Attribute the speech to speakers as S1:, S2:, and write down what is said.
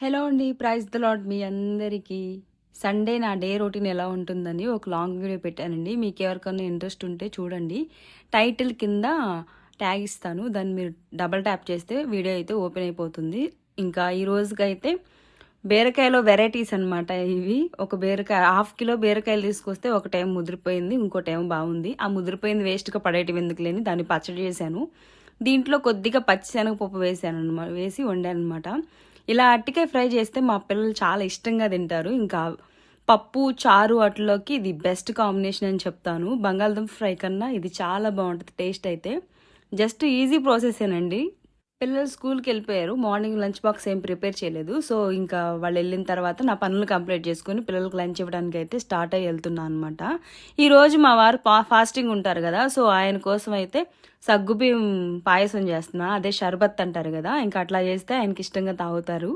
S1: Hello అండి praise the lord మీ అందరికీ. Sunday నా డే రొటీన్ ఎలా ఉంటుందని ఒక లాంగ్ వీడియో పెట్టానండి. మీకు ఎవరికైనా ఇంట్రెస్ట్ ఉంటే చూడండి. టైటిల్ కింద ట్యాగ్ ఇస్తాను. దాన్ని మీరు డబల్ ట్యాప్ చేస్తే వీడియో అయితే ఓపెన్ అయిపోతుంది. ఇంకా ఈ రోజుకైతే బీరకాయలో వెరైటీస్ అనమాట ఇవి. ఒక బీరకాయ హాఫ్ కిలో బీరకాయలు తీసుకొస్తే ఒక టైం ముదిరిపోయింది ఇంకో టైం బాగుంది. ఆ ముదిరిపోయింది వేస్ట్గా పడేయటం ఎందుకు లేని దాన్ని పచ్చడి చేశాను. దీంట్లో కొద్దిగా పచ్చిశనగపప్పు వేసాను అనమాట వేసి వండాను అనమాట ఇలా అట్టికాయ ఫ్రై చేస్తే మా పిల్లలు చాలా ఇష్టంగా తింటారు. ఇంకా పప్పు చారు వాటిలోకి ఇది బెస్ట్ కాంబినేషన్ అని చెప్తాను. బంగాళదుంప ఫ్రై కన్నా ఇది చాలా బాగుంటుంది టేస్ట్ అయితే. జస్ట్ ఈజీ ప్రాసెసేనండి. పిల్లలు స్కూల్కి వెళ్ళిపోయారు. మార్నింగ్ లంచ్ బాక్స్ ఏం ప్రిపేర్ చేయలేదు. సో ఇంకా వాళ్ళు వెళ్ళిన తర్వాత నా పనులు కంప్లీట్ చేసుకుని పిల్లలకు లంచ్ ఇవ్వడానికి అయితే స్టార్ట్ అయ్యి వెళ్తున్నాను అనమాట ఈరోజు మా వారు పా ఫాస్టింగ్ ఉంటారు కదా. సో ఆయన కోసం అయితే సగ్గుబియ్యం పాయసం చేస్తున్నా. అదే షర్బత్ అంటారు కదా. ఇంకా అట్లా చేస్తే ఆయనకి ఇష్టంగా తాగుతారు.